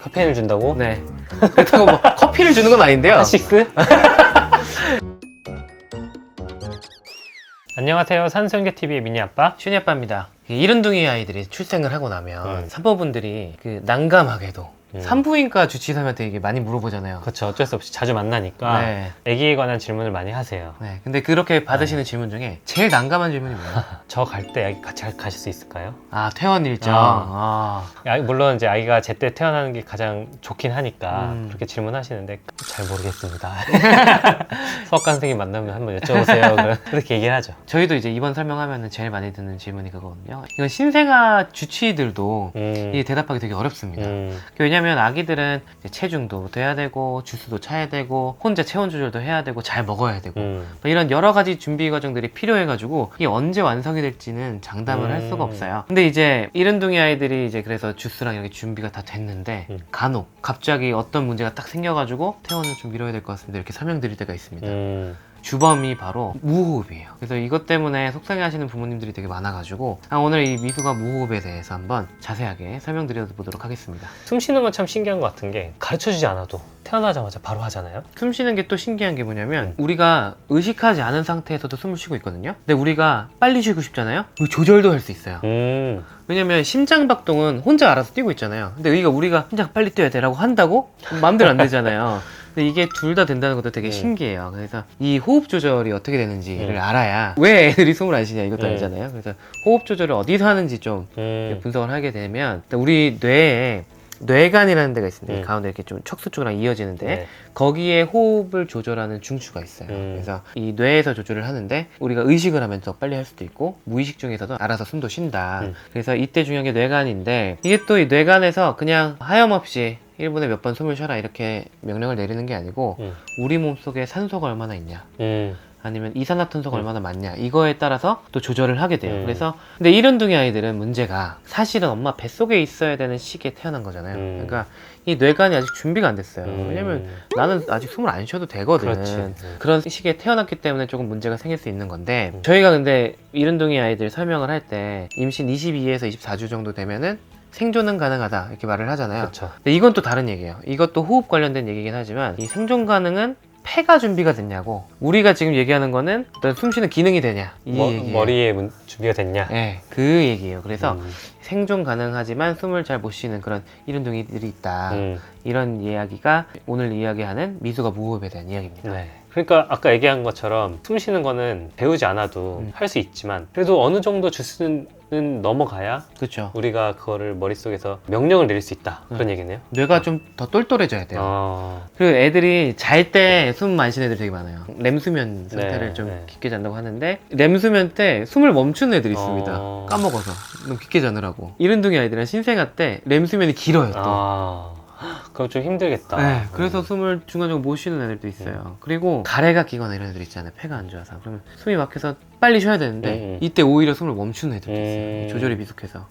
카페인을 준다고? 네. 그렇다고 뭐 커피를 주는 건 아닌데요. 하식스? 안녕하세요. 산성계TV의 미니 아빠. 슈니 아빠입니다. 이 이른둥이 아이들이 출생을 하고 나면 음. 산모분들이 그 난감하게도 음. 산부인과 주치의사한테 이게 많이 물어보잖아요. 그렇죠. 어쩔 수 없이 자주 만나니까 네. 아기에 관한 질문을 많이 하세요. 네. 근데 그렇게 받으시는 질문 중에 제일 난감한 질문이 뭐예요? 저 갈 때 아기 같이 가실 수 있을까요? 아, 퇴원 일정. 아. 아. 아, 물론 이제 아기가 제때 태어나는 게 가장 좋긴 하니까 음. 그렇게 질문하시는데 잘 모르겠습니다. 수학과 선생님 만나면 한번 여쭤보세요. 그렇게 얘기를 하죠. 저희도 이제 이번 설명하면 제일 많이 듣는 질문이 그거거든요. 이건 신생아 주치의들도 음. 이 대답하기 되게 어렵습니다. 음. 왜냐면 아기들은 이제 체중도 돼야 되고 주스도 차야 되고 혼자 체온 조절도 해야 되고 잘 먹어야 되고 음. 뭐 이런 여러 가지 준비 과정들이 필요해가지고 이게 언제 완성이 될지는 장담을 할 음. 수가 없어요. 근데 이제 이른둥이 아이들이 이제 그래서 주스랑 이렇게 준비가 다 됐는데 음. 간혹 갑자기 어떤 문제가 딱 생겨가지고 퇴원을 좀 미뤄야 될 것 같습니다. 이렇게 설명드릴 때가 있습니다. 음. 주범이 바로 무호흡이에요. 그래서 이것 때문에 속상해 하시는 부모님들이 되게 많아가지고 아, 오늘 이 미수가 무호흡에 대해서 한번 자세하게 설명드려보도록 하겠습니다. 숨 쉬는 건 참 신기한 것 같은 게 가르쳐 주지 않아도 태어나자마자 바로 하잖아요. 숨 쉬는 게 또 신기한 게 뭐냐면 음. 우리가 의식하지 않은 상태에서도 숨을 쉬고 있거든요. 근데 우리가 빨리 쉬고 싶잖아요. 그 조절도 할 수 있어요. 음. 왜냐면 심장 박동은 혼자 알아서 뛰고 있잖아요. 근데 여기가 우리가 혼자 빨리 뛰어야 돼라고 한다고 마음대로 안 되잖아요. 근데 이게 둘 다 된다는 것도 되게 음. 신기해요. 그래서 이 호흡 조절이 어떻게 되는지를 음. 알아야 왜 애들이 숨을 안 쉬냐 이것도 음. 알잖아요. 그래서 호흡 조절을 어디서 하는지 좀 음. 분석을 하게 되면 우리 뇌에 뇌간이라는 데가 있습니다. 이 음. 가운데 이렇게 좀 척수 쪽이랑 이어지는데 네. 거기에 호흡을 조절하는 중추가 있어요. 음. 그래서 이 뇌에서 조절을 하는데 우리가 의식을 하면 더 빨리 할 수도 있고 무의식 중에서도 알아서 숨도 쉰다. 음. 그래서 이때 중요한 게 뇌간인데 이게 또 이 뇌간에서 그냥 하염없이 1분에 몇 번 숨을 쉬어라 이렇게 명령을 내리는 게 아니고 음. 우리 몸속에 산소가 얼마나 있냐 음. 아니면 이산화탄소가 음. 얼마나 많냐 이거에 따라서 또 조절을 하게 돼요. 음. 그래서 근데 이른둥이 아이들은 문제가 사실은 엄마 뱃속에 있어야 되는 시기에 태어난 거잖아요. 음. 그러니까 이 뇌간이 아직 준비가 안 됐어요. 음. 왜냐면 나는 아직 숨을 안 쉬어도 되거든. 그렇지. 음. 그런 시기에 태어났기 때문에 조금 문제가 생길 수 있는 건데 저희가 근데 이른둥이 아이들 설명을 할 때 임신 22에서 24주 정도 되면은 생존은 가능하다 이렇게 말을 하잖아요. 그렇죠. 근데 이건 또 다른 얘기예요. 이것도 호흡 관련된 얘기긴 하지만 이 생존 가능은 폐가 준비가 됐냐고 우리가 지금 얘기하는 거는 어떤 숨 쉬는 기능이 되냐 이 머, 얘기예요. 머리에 문- 준비가 됐냐? 네, 그 얘기예요. 그래서 음. 생존 가능하지만 숨을 잘 못 쉬는 그런 이른둥이들이 있다. 음. 이런 이야기가 오늘 이야기하는 미수가 무호흡에 대한 이야기입니다. 네. 그러니까 아까 얘기한 것처럼 숨 쉬는 거는 배우지 않아도 음. 할 수 있지만 그래도 어느 정도 주스는 넘어가야 그렇죠. 우리가 그거를 머릿속에서 명령을 내릴 수 있다. 그런 얘기네요. 뇌가 좀 더 똘똘해져야 돼요. 어. 그리고 애들이 잘 때숨안 쉬는 애들 되게 많아요. 렘수면 상태를 네, 좀 네. 깊게 잔다고 하는데 렘수면 때 숨을 멈추는 애들이 있습니다. 어. 까먹어서 너무 깊게 자느라고. 이른둥이 아이들은 신생아 때 렘수면이 길어요 또. 아. 그럼 좀 힘들겠다. 네, 그래서 숨을 중간중간 못 쉬는 애들도 있어요. 그리고 가래가 끼거나 이런 애들 있잖아요. 폐가 안 좋아서. 그러면 숨이 막혀서 빨리 쉬어야 되는데 음. 이때 오히려 숨을 멈추는 애들도 음. 있어요. 조절이 미숙해서.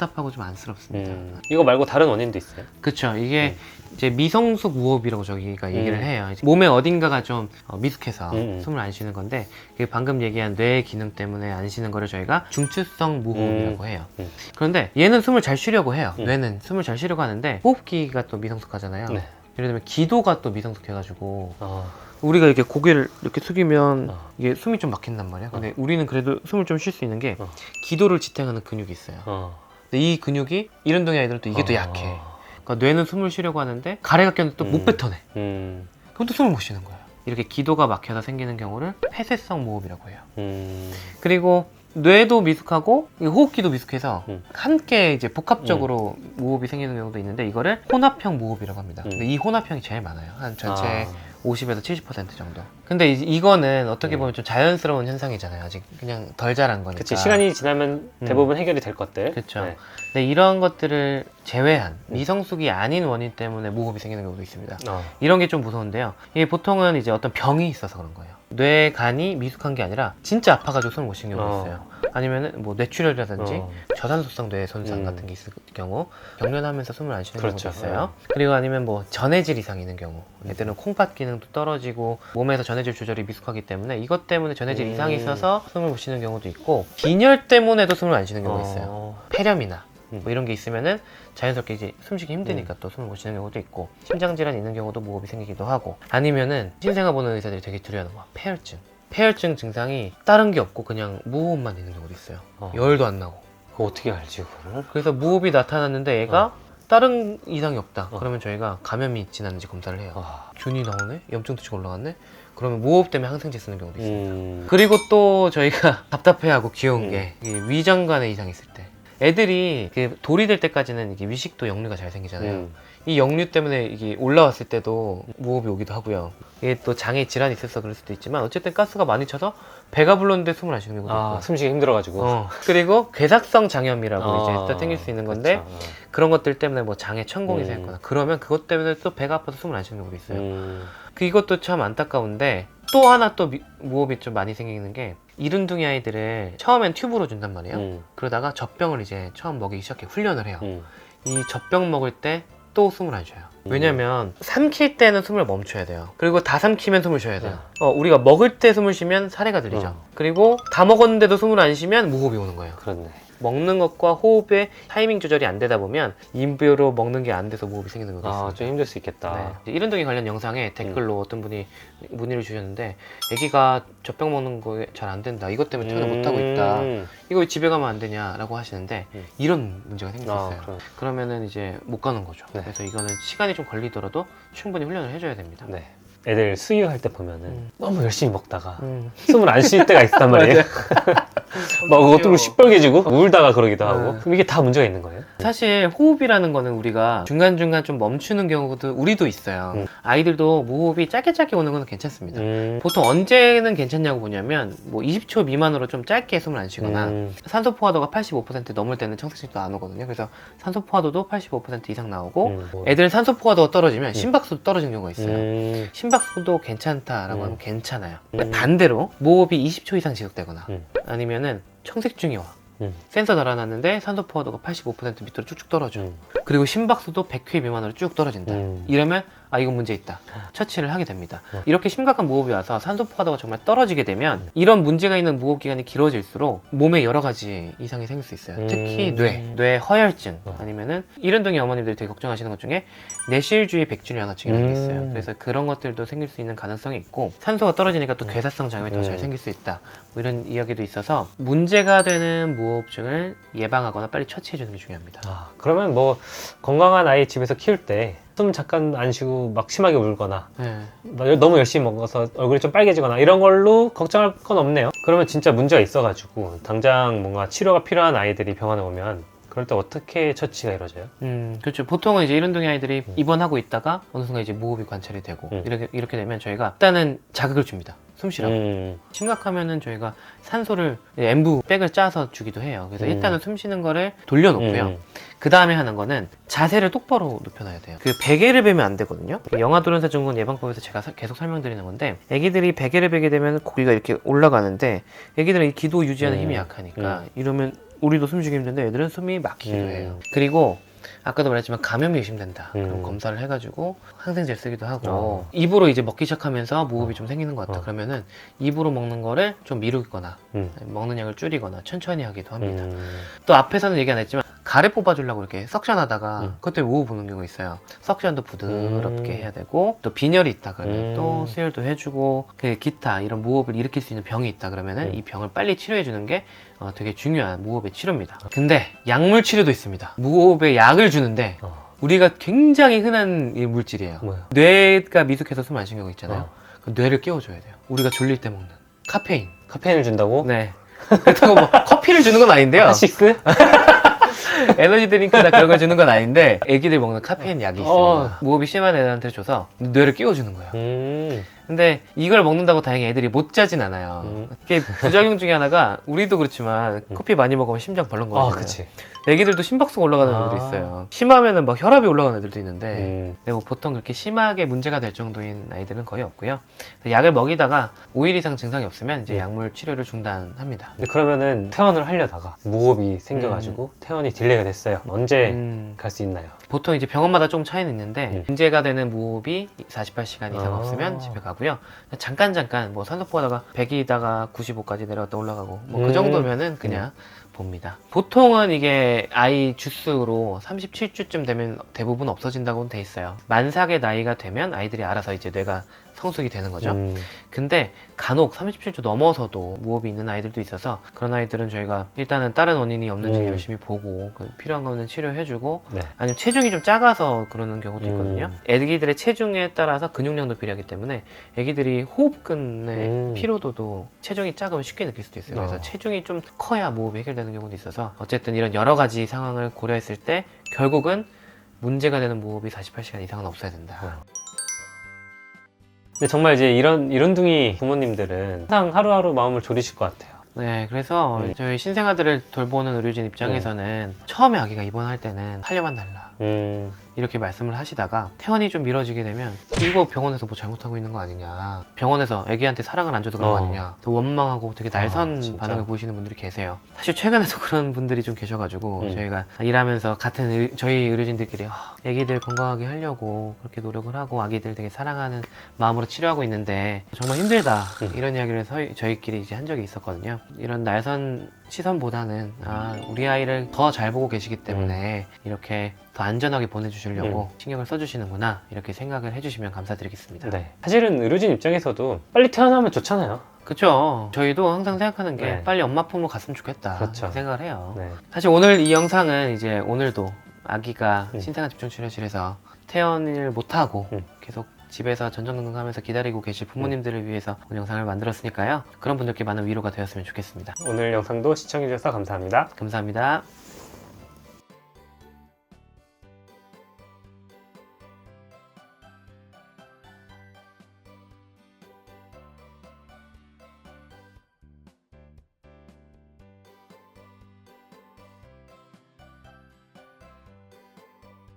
답답하고 좀 안쓰럽습니다. 음. 이거 말고 다른 원인도 있어요? 그쵸. 이게 이제 미성숙 우호흡이라고 저기가 얘기를 음. 해요. 이제 몸의 어딘가가 좀 어, 미숙해서 음. 숨을 안 쉬는 건데 그게 방금 얘기한 뇌 기능 때문에 안 쉬는 거를 저희가 중추성 무호흡이라고 해요. 음. 그런데 얘는 숨을 잘 쉬려고 해요. 음. 뇌는 숨을 잘 쉬려고 하는데 호흡기가 또 미성숙하잖아요. 네. 예를 들면 기도가 또 미성숙해가지고 어. 우리가 이렇게 고개를 이렇게 숙이면 어. 이게 숨이 좀 막힌단 말이야. 근데 우리는 그래도 숨을 좀 쉴 수 있는 게 어. 기도를 지탱하는 근육이 있어요. 어. 근데 이 근육이 이른동이 아이들은 또 이게 또 어. 약해. 그러니까 뇌는 숨을 쉬려고 하는데 가래가 꼈는데 또 못 음. 뱉어내. 음. 그럼 또 숨을 못 쉬는 거야. 이렇게 기도가 막혀서 생기는 경우를 폐쇄성 무호흡이라고 해요. 음. 그리고 뇌도 미숙하고 이 호흡기도 미숙해서 음. 함께 이제 복합적으로 무호흡이 생기는 경우도 있는데 이거를 혼합형 무호흡이라고 합니다. 음. 근데 이 혼합형이 제일 많아요. 한 전체 아. 50에서 70% 정도. 근데 이- 이거는 어떻게 음. 보면 좀 자연스러운 현상이잖아요. 아직 그냥 덜 자란 거니까. 그치 시간이 지나면 음. 대부분 해결이 될 것들. 그쵸. 네. 근데 이런 것들을 제외한 음. 미성숙이 아닌 원인 때문에 무호흡이 생기는 경우도 있습니다. 어. 이런 게 좀 무서운데요. 이게 보통은 이제 어떤 병이 있어서 그런 거예요. 뇌 간이 미숙한 게 아니라 진짜 아파가지고 숨을 못 쉬는 경우가 어. 있어요. 아니면은 뭐 뇌출혈이라든지 어. 저산소성 뇌 손상 음. 같은 게 있을 경우 경련하면서 숨을 안 쉬는 그렇죠. 경우도 있어요. 그리고 아니면 뭐 전해질 이상이 있는 경우 음. 애들은 콩팥 기능도 떨어지고 몸에서 전해질 조절이 미숙하기 때문에 이것 때문에 전해질 음. 이상이 있어서 숨을 못 쉬는 경우도 있고 빈혈 때문에도 숨을 안 쉬는 경우가 있어요. 어. 폐렴이나 음. 뭐 이런 게 있으면은 자연스럽게 이제 숨쉬기 힘드니까 또 숨을 못 쉬는 경우도 있고 심장 질환이 있는 경우도 무호흡이 생기기도 하고 아니면은 신생아 보는 의사들이 되게 두려워하는 거야. 폐혈증. 폐혈증 증상이 다른 게 없고 그냥 무호흡만 있는 경우도 있어요. 어. 열도 안 나고. 그거 어떻게 알지 그거를? 그래서 무호흡이 나타났는데 얘가 다른 이상이 없다. 어. 그러면 저희가 감염이 있진 않은지 검사를 해요. 아, 균이 나오네? 염증 수치가 올라갔네? 그러면 무호흡 때문에 항생제 쓰는 경우도 있어요 음, 그리고 또 저희가 답답해하고 귀여운 음. 게이 위장관에 이상이 있을 때 애들이 그 돌이 될 때까지는 이게 위식도 역류가 잘 생기잖아요. 음. 이 역류 때문에 이게 올라왔을 때도 무호흡이 오기도 하고요. 이게 또 장에 질환이 있어서 그럴 수도 있지만 어쨌든 가스가 많이 차서 배가 불렀는데 숨을 안 쉬는 경우도 아. 숨쉬기 힘들어가지고. 어. 그리고 괴삭성 장염이라고 아, 이제 또 생길 수 있는 건데 그쵸. 그런 것들 때문에 뭐 장에 천공이 음. 생겼거나 그러면 그것 때문에 또 배가 아파서 숨을 안 쉬는 경우도 있어요. 음, 그 이것도 참 안타까운데 또 하나 또 미- 무호흡이 좀 많이 생기는 게 이른둥이 아이들을 처음엔 튜브로 준단 말이에요. 음, 그러다가 젖병을 이제 처음 먹이기 시작해 훈련을 해요. 음. 이 젖병 먹을 때 또 숨을 안 쉬어요. 음. 왜냐면 삼킬 때는 숨을 멈춰야 돼요. 그리고 다 삼키면 숨을 쉬어야 돼요. 네. 어, 우리가 먹을 때 숨을 쉬면 사례가 들리죠. 어. 그리고 다 먹었는데도 숨을 안 쉬면 무호흡이 오는 거예요. 그렇네. 먹는 것과 호흡의 타이밍 조절이 안 되다 보면 인부로 먹는 게 안 돼서 무호흡이 생기는 거겠습 아, 니다 좀 힘들 수 있겠다. 네. 이제 이른둥이 관련 영상에 댓글로 어떤 분이 문의를 주셨는데 아기가 젖병 먹는 거에 잘안 된다 이것 때문에 퇴원을 못 하고 있다 음. 이거 왜 집에 가면 안 되냐라고 하시는데 음. 이런 문제가 수 아. 그러면은 이제 못 가는 거죠 네. 그래서 이거는 시간이 좀 걸리더라도 충분히 훈련을 해줘야 됩니다 네. 애들 수유할 때 보면은 음. 너무 열심히 먹다가 음. 숨을 안 쉴 때가 있단 말이에요. 막 그것도 시뻘개지고 울다가 그러기도 하고. 네. 그럼 이게 다 문제가 있는 거예요? 사실 호흡이라는 거는 우리가 중간중간 좀 멈추는 경우도 우리도 있어요 음. 아이들도 무호흡이 짧게 짧게 오는 건 괜찮습니다 음. 보통 언제는 괜찮냐고 보냐면 뭐 20초 미만으로 좀 짧게 숨을 안 쉬거나 음. 산소 포화도가 85% 넘을 때는 청색식도 안 오거든요. 그래서 산소 포화도도 85% 이상 나오고 음. 뭐. 애들 산소 포화도가 떨어지면 심박수도 떨어지는 경우가 있어요. 음. 심박수도 괜찮다라고 음. 하면 괜찮아요. 음. 반대로 무호흡이 20초 이상 지속되거나 음. 아니면 은 청색증이 와. 음. 센서 달아놨는데 산소 포화도가 85% 밑으로 쭉쭉 떨어져. 음. 그리고 심박수도 100회 미만으로 쭉 떨어진다. 음. 이러면 아 이건 문제 있다. 처치를 하게 됩니다. 어. 이렇게 심각한 무호흡이 와서 산소 포화도가 정말 떨어지게 되면 이런 문제가 있는 무호흡 기간이 길어질수록 몸에 여러 가지 이상이 생길 수 있어요. 음. 특히 뇌, 뇌 허혈증 어. 아니면은 이른둥이 어머님들이 되게 걱정하시는 것 중에 뇌실주의 백준이하나증이라는 게 있어요. 음. 그래서 그런 것들도 생길 수 있는 가능성이 있고 산소가 떨어지니까 또 음. 괴사성 장염이 더잘 음. 생길 수 있다. 뭐 이런 이야기도 있어서 문제가 되는 무호흡증을 예방하거나 빨리 처치해 주는 게 중요합니다. 아, 그러면 뭐 건강한 아이 집에서 키울 때 숨 잠깐 안 쉬고 막 심하게 울거나 네. 막 너무 열심히 먹어서 얼굴이 좀 빨개지거나 이런 걸로 걱정할 건 없네요. 그러면 진짜 문제가 있어가지고 당장 뭔가 치료가 필요한 아이들이 병원에 오면 그럴 때 어떻게 처치가 이루어져요? 음, 그렇죠. 보통은 이제 이른둥이 아이들이 음. 입원하고 있다가 어느 순간 이제 무호흡이 관찰이 되고 음. 이렇게 이렇게 되면 저희가 일단은 자극을 줍니다. 숨 쉬라고. 음, 심각하면은 저희가 산소를 엠부 백을 짜서 주기도 해요. 그래서 음. 일단은 숨 쉬는 거를 돌려놓고요. 음, 그 다음에 하는 거는 자세를 똑바로 눕혀놔야 돼요. 그 베개를 베면 안 되거든요. 영아 돌연사 증후군 예방법에서 제가 사- 계속 설명드리는 건데, 아기들이 베개를 베게 되면 고기가 이렇게 올라가는데, 아기들은 이 기도 유지하는 음. 힘이 약하니까 이러면 우리도 숨쉬기 힘든데 애들은 숨이 막히기도 음. 해요. 그리고 아까도 말했지만 감염이 의심된다. 음. 그럼 검사를 해가지고 항생제를 쓰기도 하고 어. 입으로 이제 먹기 시작하면서 무호흡이 좀 생기는 것 같다. 어. 그러면은 입으로 먹는 거를 좀 미루거나 음, 먹는 양을 줄이거나 천천히 하기도 합니다. 음, 또 앞에서는 얘기 안 했지만 가래 뽑아주려고 이렇게 석션하다가 음. 때문에 무호흡 오는 경우가 있어요. 석션도 부드럽게 음. 해야 되고 또 빈혈이 있다 그러면 음. 또 수혈도 해주고 그 기타 이런 무호흡을 일으킬 수 있는 병이 있다 그러면은 음. 이 병을 빨리 치료해 주는 게 어, 되게 중요한 무호흡의 치료입니다. 근데 약물 치료도 있습니다. 무호흡에 약을 주는데 어, 우리가 굉장히 흔한 이 물질이에요. 뭐요? 뇌가 미숙해서 숨 안 쉬는 경우 있잖아요. 어. 그 뇌를 깨워줘야 돼요. 우리가 졸릴 때 먹는 카페인. 카페인을 준다고? 네. 그렇다고 뭐 커피를 주는 건 아닌데요. 하식스? 에너지 드링크나 그런 걸 주는 건 아닌데 애기들 먹는 카페인 약이. 어. 무호흡이 심한 애들한테 줘서 뇌를 깨워주는 거예요. 음, 근데 이걸 먹는다고 다행히 애들이 못 자진 않아요. 음. 이게 부작용 중에 하나가 우리도 그렇지만 커피 많이 먹으면 심장 아, 벌렁거리잖아요. 그치. 애기들도 심박수가 올라가는 아. 애들이 있어요. 심하면은 막 혈압이 올라가는 애들도 있는데 음, 근데 뭐 보통 그렇게 심하게 문제가 될 정도인 아이들은 거의 없고요. 약을 먹이다가 5일 이상 증상이 없으면 이제 음. 약물 치료를 중단합니다. 근데 그러면은 퇴원을 하려다가 무호흡이 생겨가지고 퇴원이 딜레이가 됐어요. 언제 음. 갈수 있나요? 보통 이제 병원마다 좀 차이는 있는데 음. 문제가 되는 무호흡이 48시간 이상 아. 없으면 집에 가고요. 잠깐 잠깐 뭐 산소포화다가 100이다가 95까지 내려갔다 올라가고 뭐그 음. 정도면은 그냥 봅니다. 보통은 이게 아이 주스로 37주쯤 되면 대부분 없어진다고는 돼 있어요. 만삭의 나이가 되면 아이들이 알아서 이제 뇌가 성숙이 되는 거죠. 음, 근데 간혹 37주 넘어서도 무호흡이 있는 아이들도 있어서 그런 아이들은 저희가 일단은 다른 원인이 없는지 음. 열심히 보고 그 필요한 거는 치료해주고 네. 아니면 체중이 좀 작아서 그러는 경우도 있거든요. 음. 애기들의 체중에 따라서 근육량도 비례하기 때문에 애기들이 호흡근의 음. 피로도도 체중이 작으면 쉽게 느낄 수도 있어요. 그래서 어. 체중이 좀 커야 무호흡이 해결되는 경우도 있어서 어쨌든 이런 여러 가지 상황을 고려했을 때 결국은 문제가 되는 무호흡이 48시간 이상은 없어야 된다. 어. 근데 정말 이제 이런 이런 둥이 부모님들은 항상 하루하루 마음을 졸이실 것 같아요. 네, 그래서 음. 저희 신생아들을 돌보는 의료진 입장에서는 처음에 아기가 입원할 때는 살려만 달라. 음, 이렇게 말씀을 하시다가 퇴원이 좀 미뤄지게 되면 이거 병원에서 뭐 잘못하고 있는 거 아니냐 병원에서 애기한테 사랑을 안 줘도 그런 거 어. 아니냐 또 원망하고 되게 날선 아. 반응을 보이시는 분들이 계세요 사실 최근에도 그런 분들이 좀 계셔가지고 음. 저희가 일하면서 같은 의- 저희 의료진들끼리 아, 애기들 건강하게 하려고 그렇게 노력을 하고 아기들 되게 사랑하는 마음으로 치료하고 있는데 정말 힘들다 음. 이런 이야기를 서- 저희끼리 이제 한 적이 있었거든요 이런 날선 시선보다는 아 우리 아이를 더 잘 보고 계시기 때문에 이렇게 더 안전하게 보내주시려고 신경을 써주시는구나 이렇게 생각을 해주시면 감사드리겠습니다. 네. 사실은 의료진 입장에서도 빨리 태어나면 좋잖아요. 그렇죠. 저희도 항상 생각하는 게 네. 빨리 엄마 품으로 갔으면 좋겠다 그렇죠. 이렇게 생각을 해요. 네. 사실 오늘 이 영상은 이제 오늘도 아기가 음. 신생아 집중 치료실에서 퇴원을 못하고 음. 계속 집에서 전전긍긍하면서 기다리고 계실 부모님들을 위해서 오늘 영상을 만들었으니까요. 그런 분들께 많은 위로가 되었으면 좋겠습니다. 오늘 영상도 시청해주셔서 감사합니다. 감사합니다.